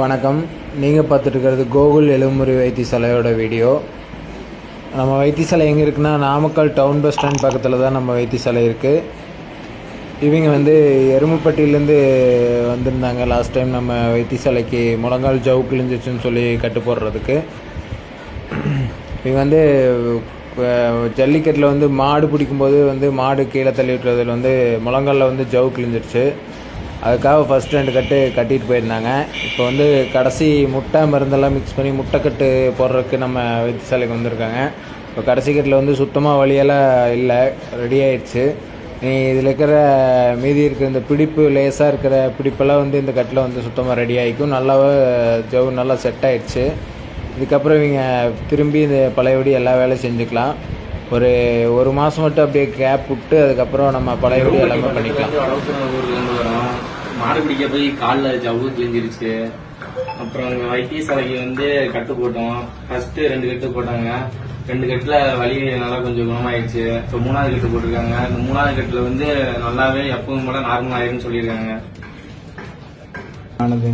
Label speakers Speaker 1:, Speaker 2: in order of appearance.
Speaker 1: வணக்கம். நீங்கள் பார்த்துட்டு இருக்கிறது கோகுல் எலும்புரி வைத்தியசாலையோட வீடியோ. நம்ம வைத்தியசாலை எங்கே இருக்குன்னா நாமக்கல் டவுன் பஸ் ஸ்டாண்ட் பக்கத்தில் தான் நம்ம வைத்தியசாலை இருக்குது இவங்க வந்து எருமைப்பட்டியிலேருந்து வந்திருந்தாங்க. லாஸ்ட் டைம் நம்ம வைத்தியசாலைக்கு முழங்கால் ஜவு கிழிஞ்சிச்சுன்னு சொல்லி கட்டு போடுறதுக்கு. இவங்க வந்து ஜல்லிக்கட்டில் வந்து மாடு பிடிக்கும்போது வந்து மாடு கீழே தள்ளி விட்டுறதுல வந்து முழங்காலில் வந்து ஜவு கிழிஞ்சிருச்சு. அதுக்காக ஃபஸ்ட் ரெண்டு கட்டு கட்டிட்டு போயிருந்தாங்க. இப்போ வந்து கடைசி முட்டை மருந்தெல்லாம் மிக்ஸ் பண்ணி முட்டைக்கட்டு போடுறதுக்கு நம்ம வைத்தியசாலைக்கு வந்திருக்காங்க. இப்போ கடைசி கட்டில் வந்து சுத்தமாக வழியெல்லாம் இல்லை. ரெடி ஆயிடுச்சு. நீ இதில் இருக்கிற மீதி இருக்கிற இந்த பிடிப்பு லேசாக இருக்கிற பிடிப்பெல்லாம் வந்து இந்த கட்டில் வந்து சுத்தமாக ரெடி ஆகிக்கும் நல்லாவே ஜவு நல்லா செட் ஆயிடுச்சு. இதுக்கப்புறம் இவங்க திரும்பி இந்த பழையபடி எல்லா வேலையும் செஞ்சுக்கலாம். ஒரு ஒரு மாதம் மட்டும் அப்படியே கேப் விட்டு அதுக்கப்புறம் நம்ம பழையபடி எல்லாமே பண்ணிக்கலாம்.
Speaker 2: வரோம். மாடு பிடிக்க போய் காலில் ஜவ்வு கிழிஞ்சிருச்சு. அப்புறம் வைத்திய சாலைக்கு வந்து கட்டு போட்டோம். ஃபர்ஸ்ட் ரெண்டு கட்டு போட்டாங்க. ரெண்டு கட்டில் வலி நல்லா கொஞ்சம் குணமாயிடுச்சு. இப்போ மூணாவது கட்டு போட்டிருக்காங்க. இந்த மூணாவது கட்டில் வந்து நல்லாவே எப்பவும் போல நார்மல் ஆயிருன்னு சொல்லியிருக்காங்க.